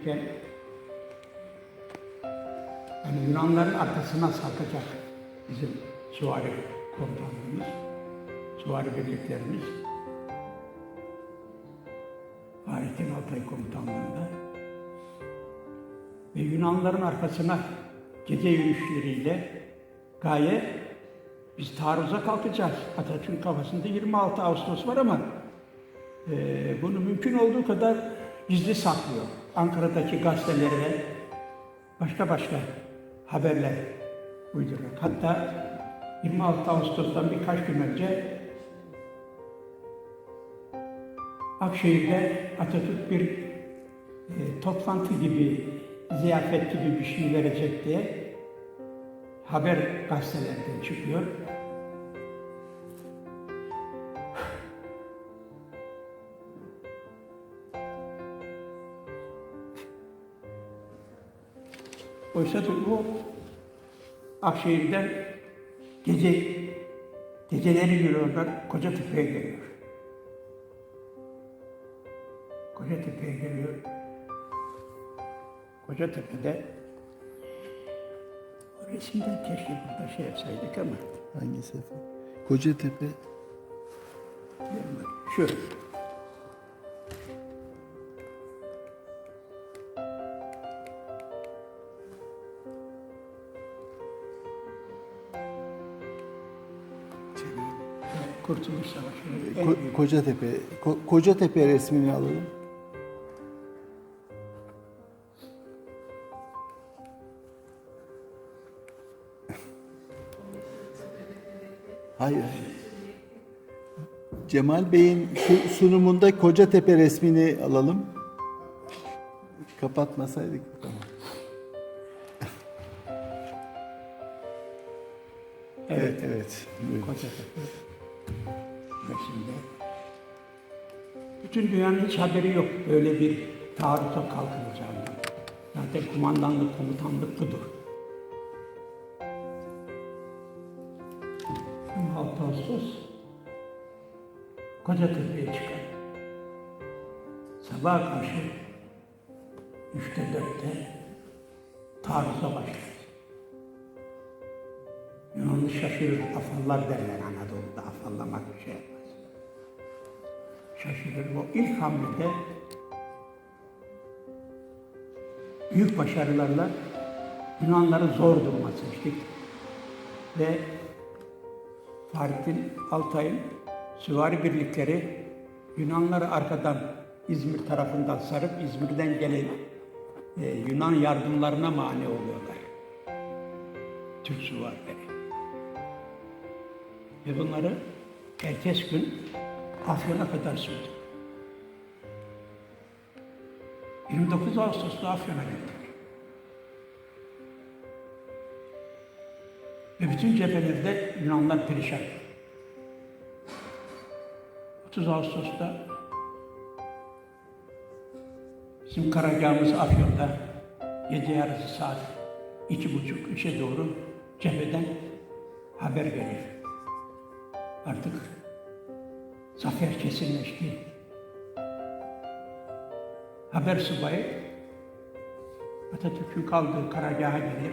çocukken yani Yunanların arkasına sarkacak bizim süvari komutanlığımız, süvari birliklerimiz. Fahrettin Altay komutanlığında. Ve Yunanların arkasına gece yürüyüşleriyle gaye biz taarruza kalkacağız. Atatürk'ün kafasında 26 Ağustos var ama e, bunu mümkün olduğu kadar gizli saklıyor. Ankara'daki gazetelere başka başka haberler uyduruyor. Hatta 26 Ağustos'tan birkaç gün önce Akşehir'de Atatürk bir e, toplantı gibi, ziyafet gibi bir şey verecek diye haber gazetelerden çıkıyor. Oysa da bu Akşehir'den gece geceleri yürüyorlar, Kocatepe'ye geliyor. Kocatepe'ye geliyor. Kocatepe'de o resimden keşke burada şey yapsaydık ama Hangisi efendim? Kocatepe. Şu. Kurtuluş Savaşı'nın en Ko- büyük Kocatepe. Ko- Kocatepe resmini alalım. Hayır. Cemal Bey'in su- sunumunda Kocatepe resmini alalım. Kapatmasaydık. Tamam. Evet, evet. Kocatepe resimde. Bütün dünyanın hiç haberi yok böyle bir taarruza kalkılacağından. Zaten kumandanlık, komutanlık budur. 26 Ağustos Kocatepe'ye çıkar. Sabah karşı üçte dörtte taarruza başlar. Yunanlı şaşırır, afallar derler Anadolu'da. Afallamak bir şey yapmaz. Şaşırır. O ilk hamlede büyük başarılarla Yunanları zor duruma seçtik. Ve Fahrettin Altay'ın süvari birlikleri Yunanları arkadan İzmir tarafından sarıp İzmir'den gelen e, Yunan yardımlarına mani oluyorlar. Türk süvarileri. Ve bunları ertesi gün Afyon'a kadar sürdü. 29 Ağustos'ta Afyon'a geldik. Ve bütün cephelerde Yunanlar perişan. 30 Ağustos'ta bizim karargahımız Afyon'da gece yarısı saat iki buçuk, üçe doğru cepheden haber gelir. Artık zafer kesinleşti. Haber subayı Atatürk'ün kaldığı karargaha gelir.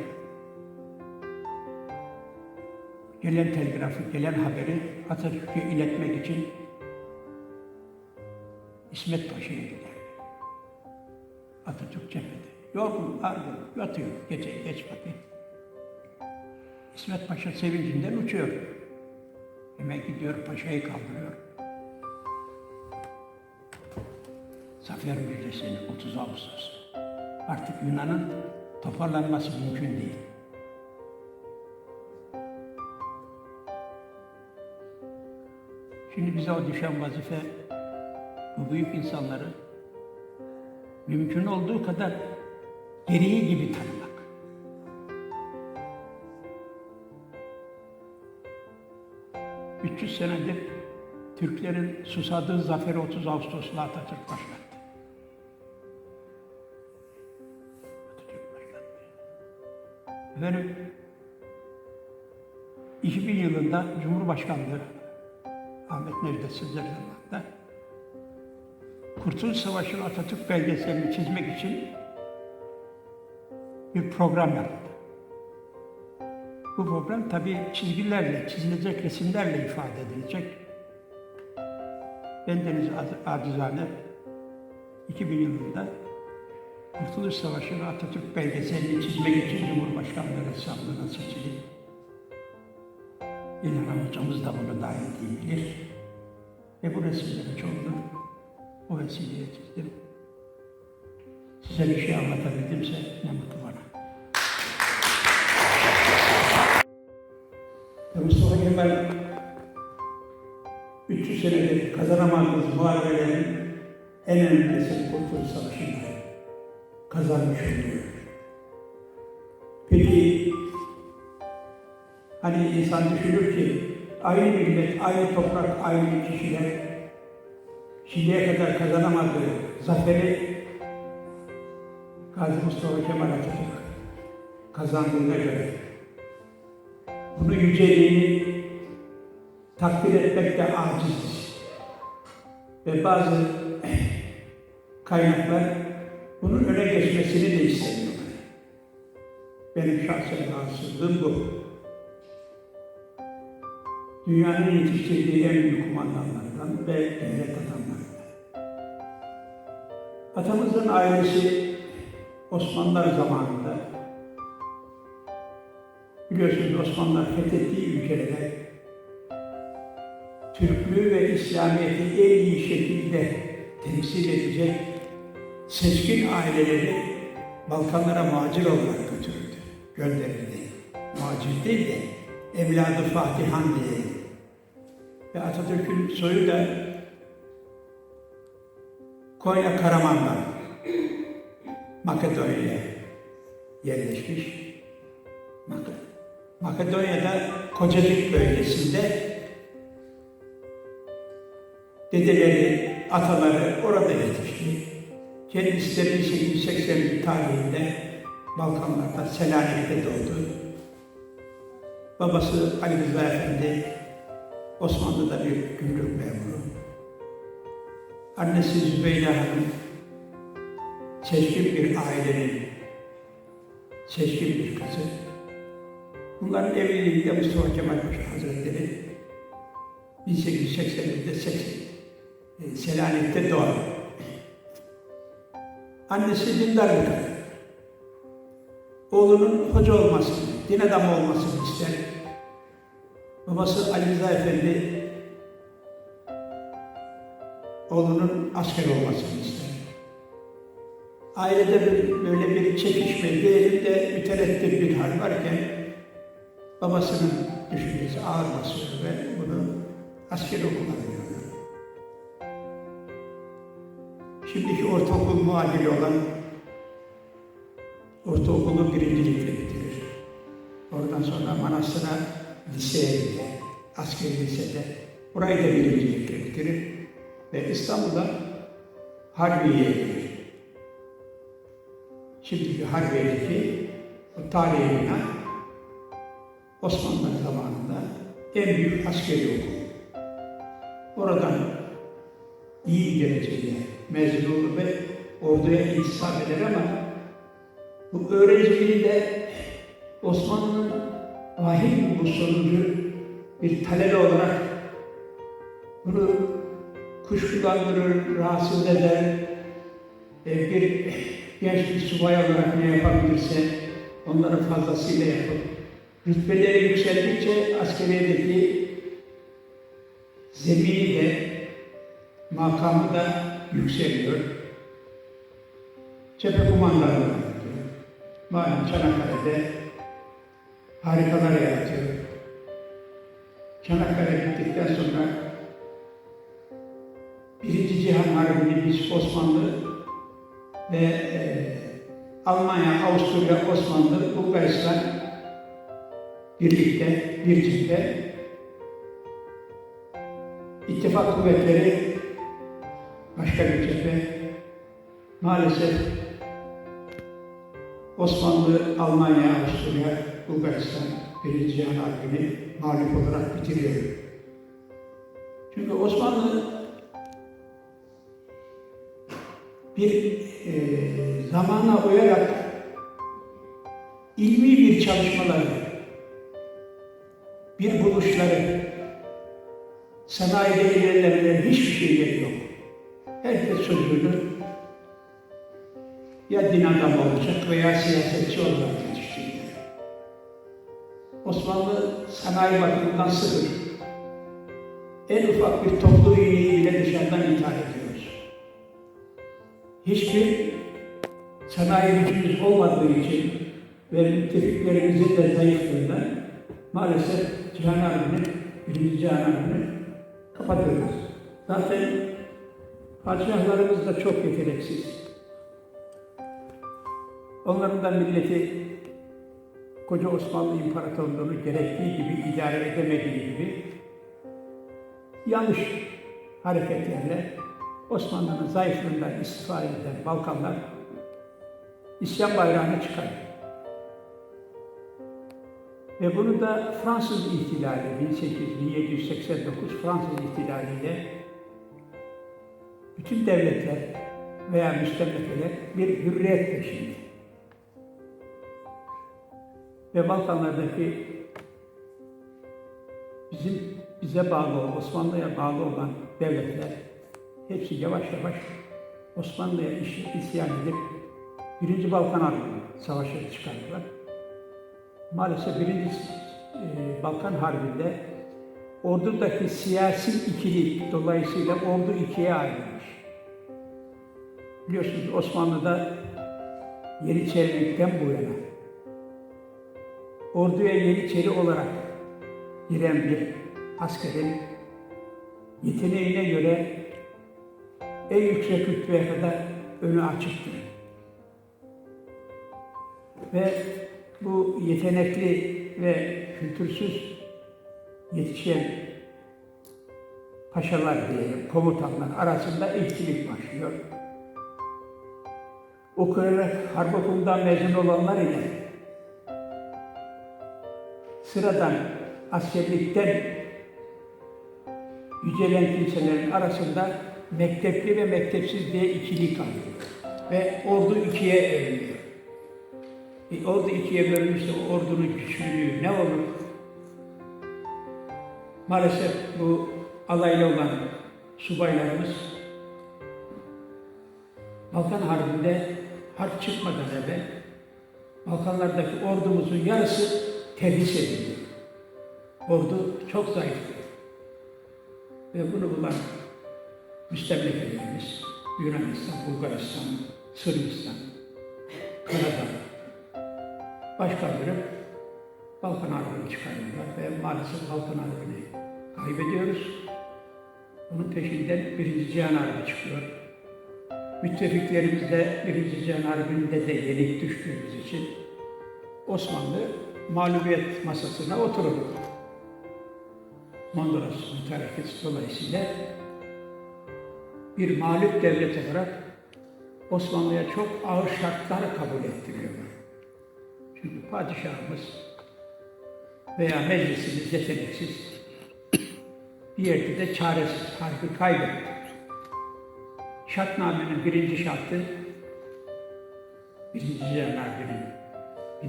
Gelen telgrafı, gelen haberi Atatürk'e iletmek için İsmet Paşa'ya gider. Atatürk cephede. Yorgun, argın, yatıyor gece geç vakit. İsmet Paşa sevincinden uçuyor. Hemen gidiyor paşayı kaldırıyor. Zafer müjdesini 30 Ağustos. Artık Yunan'ın toparlanması mümkün değil. Şimdi bize o düşen vazife bu büyük insanları mümkün olduğu kadar gereği gibi tanımak. ...300 senedir Türklerin susadığı zaferi 30 Ağustos'la Atatürk başlattı. Efendim, 2000 yılında Cumhurbaşkanlığı Ahmet Necdet Sezer zamanında Kurtuluş Savaşı'nın Atatürk belgeselini çizmek için bir program yaptı. Bu program tabii çizgilerle, çizilecek resimlerle ifade edilecek. Bendeniz acizane 2000 yılında Kurtuluş Savaşı ve Atatürk belgeselini çizmek için Cumhurbaşkanlığı ressamlığına seçilip İlhan hocamız da bunu dahil değil bilir. Ve bu resimleri çoğunu o vesileyle çizdim. Size bir şey anlatabildimse ne mutlu bana. Mustafa Kemal 300 senedir kazanamadığımız muharebelerin en önemlisi Kurtuluş Savaşı'nda kazanmış oluyor. Peki hani insan düşünür ki aynı millet, aynı toprak, aynı kişiler şimdiye kadar kazanamadığı zaferi Gazi Mustafa Kemal Atatürk kazandığına göre bunu yüceliğini takdir etmekte aciziz. Ve bazı kaynaklar bunun öne geçmesini de istemiyorlar. Benim şahsen rahatsızlığım bu. Dünyanın yetiştirdiği en büyük kumandanlardan ve devlet adamlarından. Atamızın ailesi Osmanlılar zamanında biliyorsunuz Osmanlılar fethettiği ülkelere Türklüğü ve İslamiyet'i en iyi şekilde temsil edecek seçkin aileleri Balkanlara macir olarak götürüldü, gönderildi. Macir değil de evladı Fatihan diye. Ve Atatürk'ün soyu da Konya Karaman'dan Makedonya'ya yerleşmiş. Mak- Makedonya'da Kocacık bölgesinde dedeleri, ataları orada yetişti. Kendisi de 1880 tarihinde Balkanlarda Selanik'te doğdu. Babası Ali Rıza Efendi Osmanlı'da bir gümrük memuru. Annesi Zübeyde Hanım seçkin bir ailenin seçkin bir kızı. Bunların evliliğinde Mustafa Kemal Paşa Hazretleri 1881'de 80, e, Selanik'te doğar. Annesi dindar bir kadın. Oğlunun hoca olmasını, din adamı olmasını ister. Babası Ali Rıza Efendi oğlunun asker olmasını ister. Ailede bir, böyle bir çekişme, diğerinde mütereddit bir hal varken babasının düşüncesi ağır basıyor ve bunu asker okuluna veriyorlar. Şimdiki ortaokul muadili olan ortaokulu birincilikle bitirir. Oradan sonra Manastır'a liseye gider, askeri lisede. Burayı da birincilikle bitirir. Ve İstanbul'da Harbiye'ye gelir. Şimdiki Harbiye'deki o tarihi bina Osmanlı zamanında en büyük askeri okul. Oradan iyi bir dereceyle mezun olur ve orduya intisap eder ama bu öğrenciliği de Osmanlı'nın vahim bu sonucu bir talebe olarak bunu kuşkulandırır, rahatsız eder, e, bir genç bir subay olarak ne yapabilirse onları fazlasıyla yapıp rütbeleri yükseldikçe askeriyedeki zemini de makamı da yükseliyor. Cephe kumandanlığı yapıyor. Malum Çanakkale'de harikalar yaratıyor. Çanakkale bittikten sonra Birinci Cihan Harbi'ni biz Osmanlı ve e, Almanya, Avusturya, Osmanlı, Bulgaristan birlikte bir cephe İttifak kuvvetleri bir cephe. Maalesef Osmanlı, Almanya, Avusturya, Bulgaristan Birinci Cihan Harbi'ni mağlup olarak bitiriyor. Çünkü Osmanlı bir e, zamana uyarak ilmi bir çalışmaları, bir buluşları, sanayide ilerlemeleri hiçbir şeyleri yok. Herkes sözünü ya din adamı olacak veya siyasetçi olarak yetiştiriyor. Osmanlı sanayi bakımından sıfır. En ufak bir toplu iğneyi bile dışarıdan ithal ediyoruz. Hiçbir sanayi gücümüz olmadığı için ve müttefiklerimizin de zayıflığından maalesef Cihan Harbi'ni, Birinci Cihan Harbi'ni kapatıyoruz. Zaten padişahlarımız da çok yeteneksiz. Onların da milleti koca Osmanlı İmparatorluğu'nu gerektiği gibi idare edemediği gibi yanlış hareketlerle Osmanlı'nın zayıflığından istifade eden Balkanlar isyan bayrağını çıkardı. Ve bunu da Fransız ihtilali 1889 Fransız ihtilaliyle bütün devletler veya müstemlekeler bir hürriyet peşinde. Ve Balkanlardaki bizim bize bağlı olan, Osmanlı'ya bağlı olan devletler hepsi yavaş yavaş Osmanlı'ya isyan edip Birinci Balkan Harbi savaşı çıkardılar. Maalesef Birinci e, Balkan Harbi'nde ordudaki siyasi ikilik dolayısıyla ordu ikiye ayrılmış. Biliyorsunuz Osmanlı'da Yeniçerilikten bu yana orduya Yeniçeri olarak giren bir askerin yeteneğine göre en yüksek rütbeye kadar önü açıktır. Ve bu yetenekli ve kültürsüz yetişen paşalar diyelim, komutanlar arasında ilkilik başlıyor. Okuyarak harp okulundan mezun olanlar ile sıradan askerlikten yücelen kimselerin arasında mektepli ve mektepsiz diye ikilik kalıyor. Ve ordu ikiye bölünüyor. E, ordu ikiye bölünmüşse o ordunun güçlülüğü ne olur? Maalesef bu alaylı olan subaylarımız Balkan Harbi'nde harp çıkmadan evvel Balkanlardaki ordumuzun yarısı terhis edildi. Ordu çok zayıftı. Ve bunu bulan müstemlekelerimiz Yunanistan, Bulgaristan, Sırbistan, Karadağ, başkaları Balkan Harbi'ni çıkarıyorlar ve maalesef Balkan Harbi'ni kaybediyoruz. Bunun peşinden Birinci Cihan Harbi çıkıyor. Müttefiklerimiz de Birinci Cihan Harbi'nde de yenik düştüğümüz için Osmanlı mağlubiyet masasına oturur. Mondros mütarekesi dolayısıyla bir mağlup devlet olarak Osmanlı'ya çok ağır şartlar kabul ettiriyorlar. Çünkü padişahımız veya meclisimiz yeteneksiz, yerde de çaresiz, harbi kaybetti. Şartnamenin birinci şartı, birinci Harbi'nin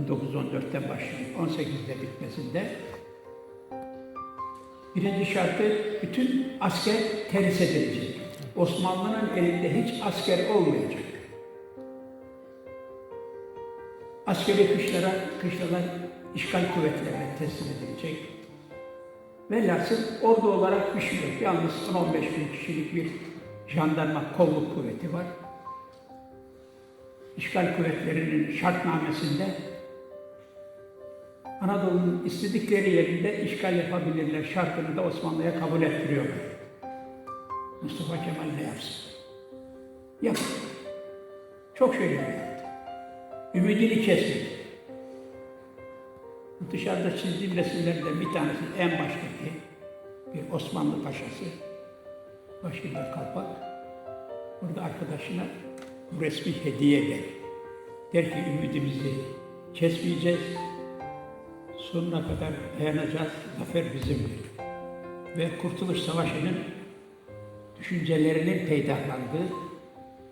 1914'te başlayıp 18'de bitmesinde birinci şartı bütün asker terhis edilecek. Osmanlı'nın elinde hiç asker olmayacak. Askeri kışlara, kışlalar işgal kuvvetlerine teslim edilecek. Velhasıl ordu olarak bir şey yok. Yalnız 10-15 bin kişilik bir jandarma kolluk kuvveti var. İşgal kuvvetlerinin şartnamesinde Anadolu'nun istedikleri yerinde işgal yapabilirler şartını da Osmanlı'ya kabul ettiriyorlar. Mustafa Kemal ne yapsın? Yaptı. Çok şeyler yaptı. Ümidini kesmedi. Dışarıda çizdiğim resimlerden bir tanesi en baştaki bir Osmanlı paşası. Başında kalpak. Burada arkadaşına bu resmi hediye eder. Der ki ümidimizi kesmeyeceğiz. Sonuna kadar dayanacağız. Zafer bizimdir. Ve Kurtuluş Savaşı'nın düşüncelerinin peydahlandığı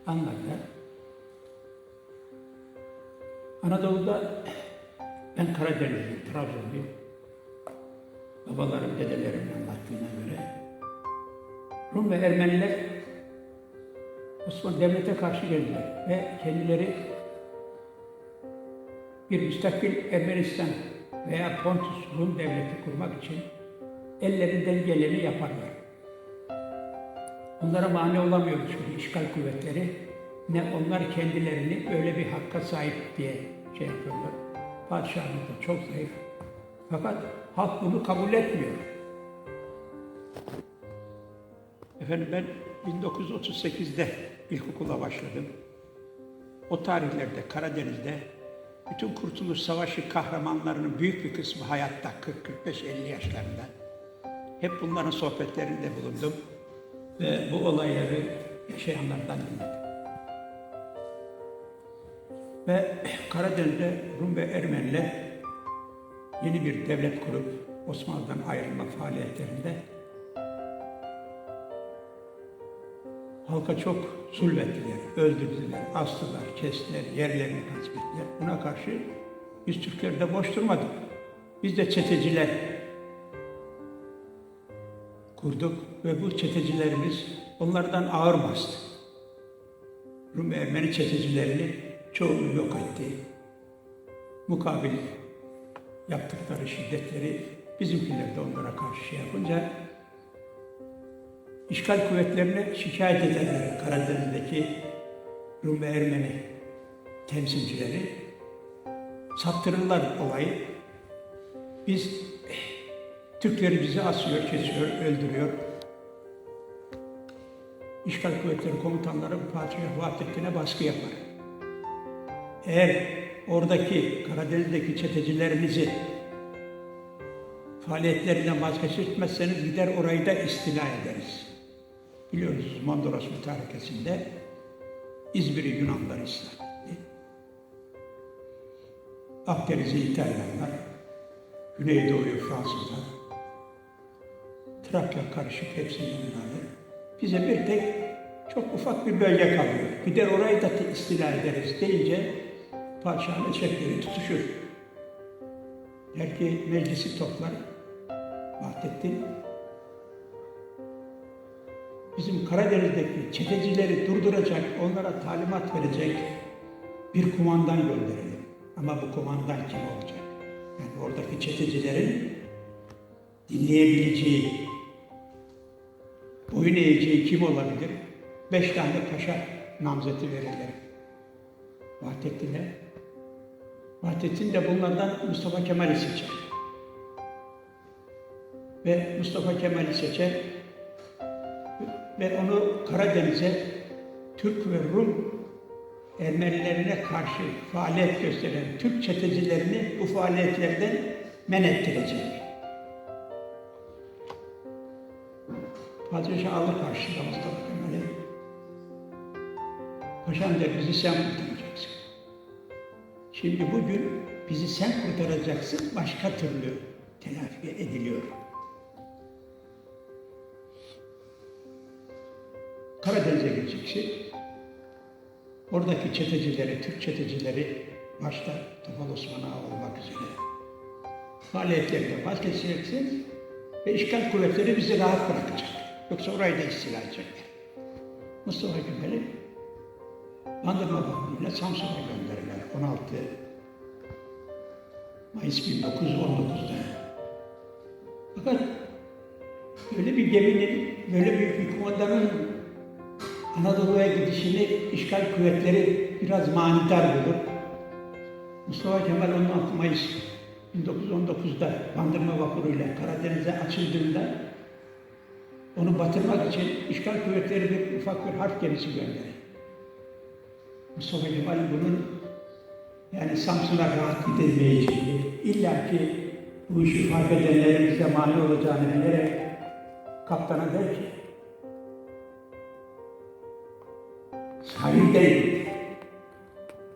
anlarda Anadolu'da Ben Karadenizliyim, Trabzonluyum. Babalarım, dedelerim anlattığına göre. Rum ve Ermeniler Osmanlı Devlet'e karşı geldiler ve kendileri bir müstakil Ermenistan veya Pontus Rum devleti kurmak için ellerinden geleni yaparlar. Onlara mani olamıyor çünkü işgal kuvvetleri ne onlar kendilerini öyle bir hakka sahip diye şey yapıyorlar. Padişahımız da çok zayıf. Fakat halk bunu kabul etmiyor. Efendim ben 1938'de ilkokula başladım. O tarihlerde Karadeniz'de bütün Kurtuluş Savaşı kahramanlarının büyük bir kısmı hayatta 40-45-50 yaşlarında. Hep bunların sohbetlerinde bulundum ve bu olayları yaşayanlardan dinledim. Ve Karadeniz'de Rum ve Ermeniler yeni bir devlet kurup Osmanlı'dan ayrılma faaliyetlerinde halka çok zulmettiler, öldürdüler, astılar, kestiler, yerlerini gasp ettiler. Buna karşı biz Türkler de boş durmadık. Biz de çeteciler kurduk ve bu çetecilerimiz onlardan ağır bastı. Rum ve Ermeni çetecilerini çoğunu yok etti. Mukabil yaptıkları şiddetleri bizimkiler de onlara karşı şey yapınca işgal kuvvetlerine şikayet ederler Karadeniz'deki Rum ve Ermeni temsilcileri. Saptırırlar olayı. Biz Türkleri bizi asıyor, kesiyor, öldürüyor. İşgal kuvvetleri komutanları Padişah Vahdettin'e baskı yapar. Eğer oradaki Karadeniz'deki çetecilerinizi faaliyetlerinden vazgeçirtmezseniz gider orayı da istila ederiz. Biliyoruz Mondros mütarekesinde İzmir'i Yunanlar istila etti. Akdeniz'i İtalyanlar, Güneydoğu'yu Fransızlar, Trakya karışık hepsi Yunanlar. Bize bir tek çok ufak bir bölge kalıyor. Gider orayı da istila ederiz deyince padişahın eşekleri tutuşur. Der ki meclisi toplar. Vahdettin bizim Karadeniz'deki çetecileri durduracak, onlara talimat verecek bir kumandan gönderelim. Ama bu kumandan kim olacak? Yani oradaki çetecilerin dinleyebileceği, boyun eğeceği kim olabilir? Beş tane paşa namzeti verirler. Vahdettin'e. Vahdettin de bunlardan Mustafa Kemal'i seçer. Ve Mustafa Kemal'i seçer ve onu Karadeniz'e Türk ve Rum Ermenilerine karşı faaliyet gösteren Türk çetecilerini bu faaliyetlerden men ettirecek. Padişah alır karşısında Mustafa Kemal'i. Paşam der bizi sen. Şimdi bugün bizi sen kurtaracaksın başka türlü telafi ediliyor. Karadeniz'e gideceksin. Oradaki çetecileri, Türk çetecileri başta Topal Osman olmak üzere faaliyetlerinden vazgeçeceksin ve işgal kuvvetleri bizi rahat bırakacak. Yoksa orayı da istila edecekler. Mustafa Kemal'i Bandırma Vakfı'yla Samsun'a gönderirler 16 Mayıs 1919'da. Fakat böyle bir geminin, böyle büyük bir kumandanın Anadolu'ya gidişini işgal kuvvetleri biraz manidar bulur. Mustafa Kemal 16 Mayıs 1919'da Bandırma vapuruyla Karadeniz'e açıldığında onu batırmak için işgal kuvvetleri bir ufak bir harp gemisi gönderir. Mustafa Kemal bunun yani Samsun'a rahat gidilmeyeceğini, illa ki bu işi fark edenlerin bize mani olacağını bilerek kaptana der ki sahilde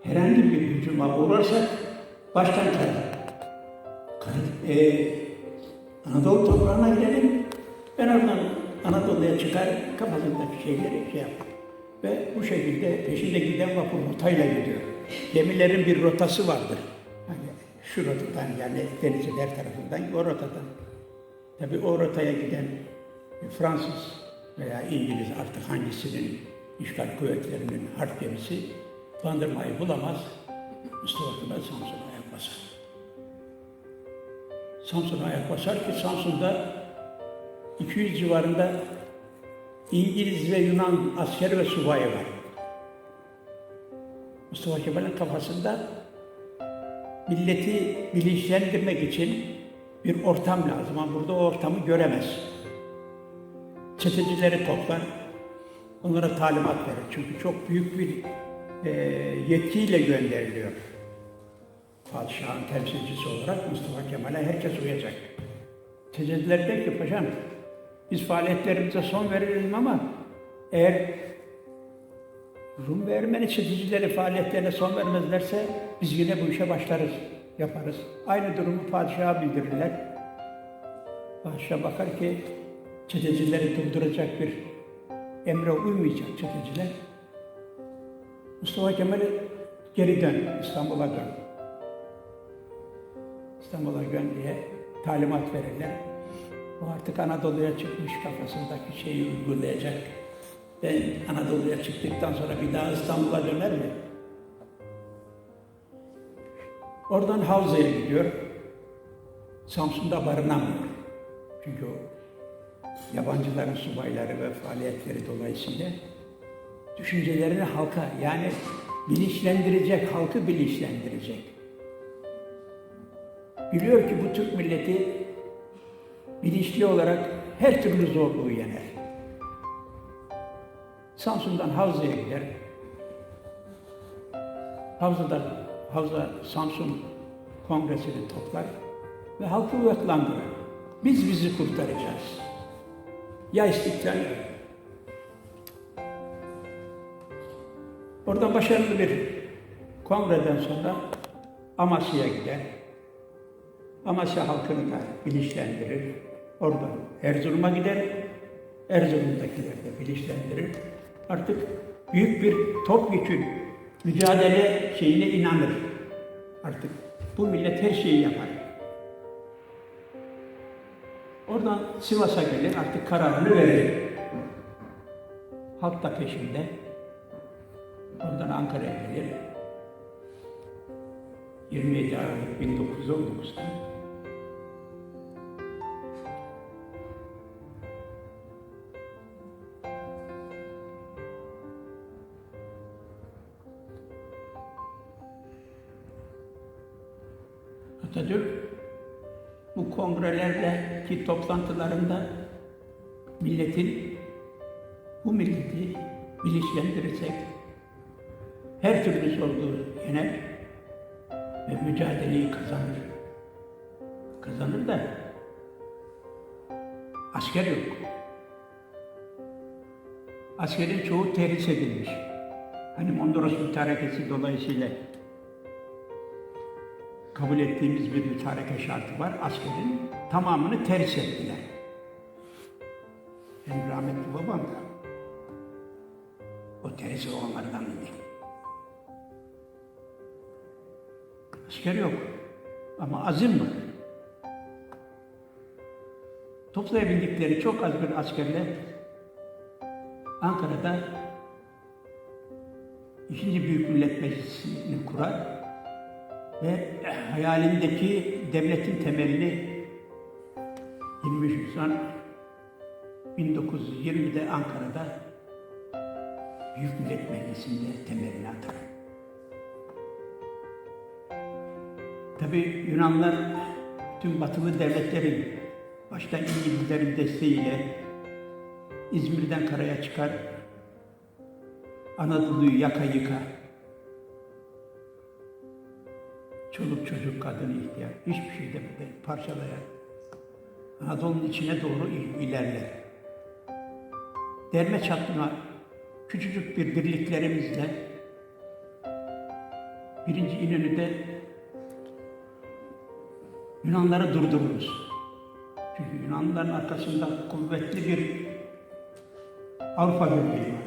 herhangi bir hücuma uğrarsak baştan kayar. E, Anadolu toprağına gidelim. Ben oradan Anadolu'ya çıkar kafasındaki şeyleri şey yapar. Ve bu şekilde peşinde giden vapur rotayla gidiyor. Gemilerin bir rotası vardır. Hani şu rotadan yani denizin her tarafından o rotadan. Tabi o rotaya giden Fransız veya İngiliz artık hangisinin işgal kuvvetlerinin harp gemisi Bandırmayı bulamaz. Mustafa Kemal Samsun'a ayak basar. Samsun'a ayak basar ki Samsun'da 200 civarında İngiliz ve Yunan asker ve subayı var. Mustafa Kemal'in kafasında milleti bilinçlendirmek için bir ortam lazım ama burada o ortamı göremez. Çetecileri toplar, onlara talimat verir. Çünkü çok büyük bir e, yetkiyle gönderiliyor. Padişahın temsilcisi olarak Mustafa Kemal'e herkes uyacak. Çeteciler der ki paşam biz faaliyetlerimize son verelim ama eğer Rum ve Ermeni çetecileri faaliyetlerine son vermezlerse biz yine bu işe başlarız, yaparız. Aynı durumu padişaha bildirirler. Padişah bakar ki çetecileri durduracak bir emre uymayacak çeteciler. Mustafa Kemal'i geri dön, İstanbul'a dön. İstanbul'a dön diye talimat verirler. O artık Anadolu'ya çıkmış kafasındaki şeyi uygulayacak. Ben Anadolu'ya çıktıktan sonra bir daha İstanbul'a döner mi? Oradan Havza'ya gidiyor. Samsun'da barınamıyor. Çünkü o yabancıların subayları ve faaliyetleri dolayısıyla düşüncelerini halka yani bilinçlendirecek, halkı bilinçlendirecek. Biliyor ki bu Türk milleti bilinçli olarak her türlü zorluğu yener. Samsun'dan Havza'ya gider. Havza'da Havza Samsun Kongresi'ni toplar ve halkı uyaklandırır. Biz bizi kurtaracağız. Ya istiklal ya. Orada başarılı bir kongreden sonra Amasya'ya gider. Amasya halkını da bilinçlendirir. Oradan Erzurum'a gider. Erzurum'dakileri de bilinçlendirir. Artık büyük bir topyekün mücadele şeyine inanır. Artık bu millet her şeyi yapar. Oradan Sivas'a gelir, artık kararını verir. Halk da peşinde. Oradan Ankara'ya gelir. 27 Aralık 1919'da Atatürk bu kongrelerdeki toplantılarında milletin bu milleti bilinçlendirirsek her türlü zorluğu yener ve mücadeleyi kazanır. Kazanır da asker yok. Askerin çoğu terhis edilmiş. Hani Mondros mütarekesi dolayısıyla kabul ettiğimiz bir mütareke şartı var. Askerin tamamını terhis ettiler. Benim rahmetli babam da o terhis olanlardan idi. Asker yok. Ama azim var. Toplayabildikleri çok az bir askerle Ankara'da ikinci Büyük Millet Meclisi'ni kurar ve hayalindeki devletin temelini 23 Nisan 1920'de Ankara'da Büyük Millet Meclisi'nde temelini atar. Tabi Yunanlar tüm batılı devletlerin başta İngilizlerin desteğiyle İzmir'den karaya çıkar, Anadolu'yu yaka yıka. Çoluk çocuk, kadın ihtiyar, hiçbir şey demeden parçalayan Anadolu'nun içine doğru il- ilerler. Derme çatma küçücük bir birliklerimizle birinci İnönü'de Yunanları durdururuz. Çünkü Yunanlıların arkasında kuvvetli bir Avrupa Birliği var.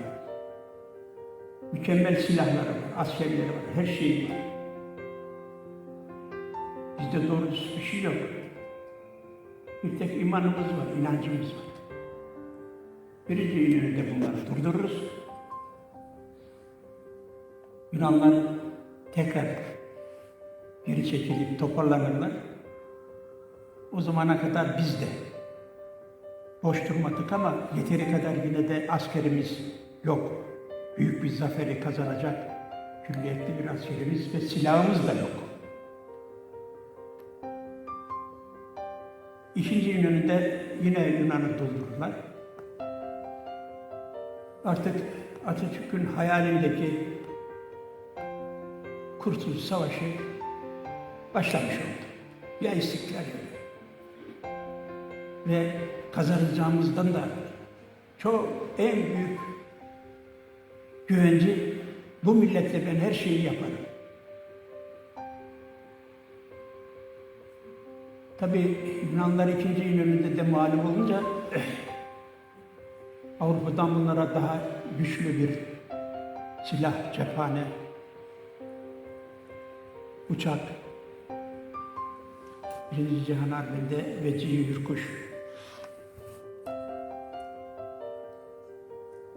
Mükemmel silahları var, askerleri var, her şeyi var. Bizde doğru bir şey yok. Bir tek imanımız var, inancımız var. Birinci İnönü'nde bunları durdururuz. Yunanlar tekrar geri çekilip toparlanırlar. O zamana kadar biz de boş durmadık ama yeteri kadar yine de askerimiz yok. Büyük bir zaferi kazanacak külliyetli bir askerimiz ve silahımız da yok. İkinci İnönü'nde yine Yunan'ı doldurdular. Artık Atatürk'ün hayalindeki Kurtuluş Savaşı başlamış oldu. Ya istiklal yolu. Ve kazanacağımızdan da çok en büyük güvenci bu milletle ben her şeyi yaparım. Tabii Yunanlar ikinci İnönü'nde de mağlup olunca Avrupa'dan bunlara daha güçlü bir silah, cephane, uçak, Birinci Cihan Harbi'nde Vecihi Hürkuş,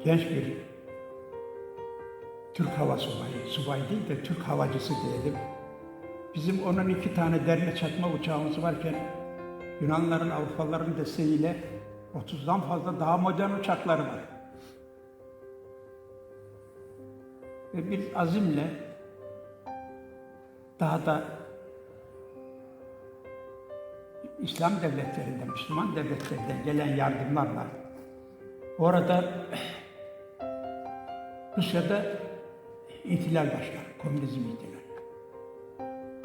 genç bir Türk hava subayı, subay değil de Türk havacısı diyelim. Bizim onun iki tane derme çatma uçağımız varken Yunanların, Avrupalıların desteğiyle 30'dan fazla daha modern uçakları var. Ve bir azimle daha da İslam devletlerinden, Müslüman devletlerinden gelen yardımlarla orada Rusya'da ihtilal başlar, komünizm ihtilal.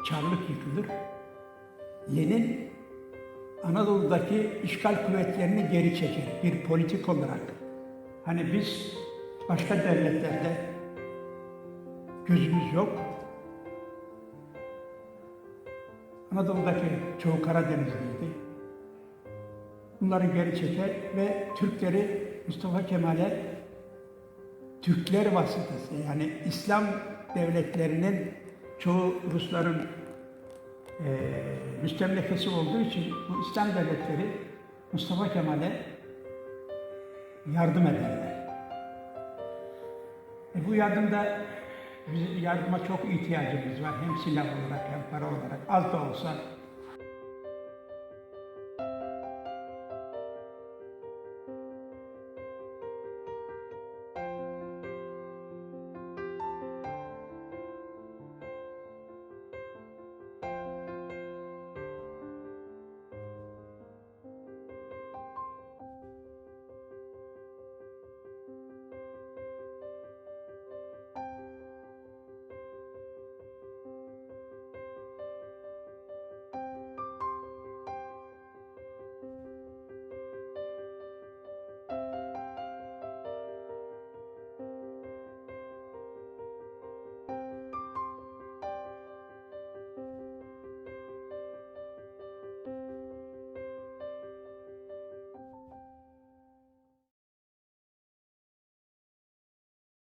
Çarlık yıkılır. Lenin Anadolu'daki işgal kuvvetlerini geri çeker bir politik olarak. Hani biz başka devletlerde gözümüz yok. Anadolu'daki çoğu Karadenizliydi. Bunları geri çeker ve Türkleri Mustafa Kemal'e Türkler vasıtası yani İslam devletlerinin çoğu Rusların eee müstemlekesi olduğu için bu İslam devletleri Mustafa Kemal'e yardım ederler. E bu yardımda bizim yardıma çok ihtiyacımız var. Hem silah olarak hem para olarak az da olsa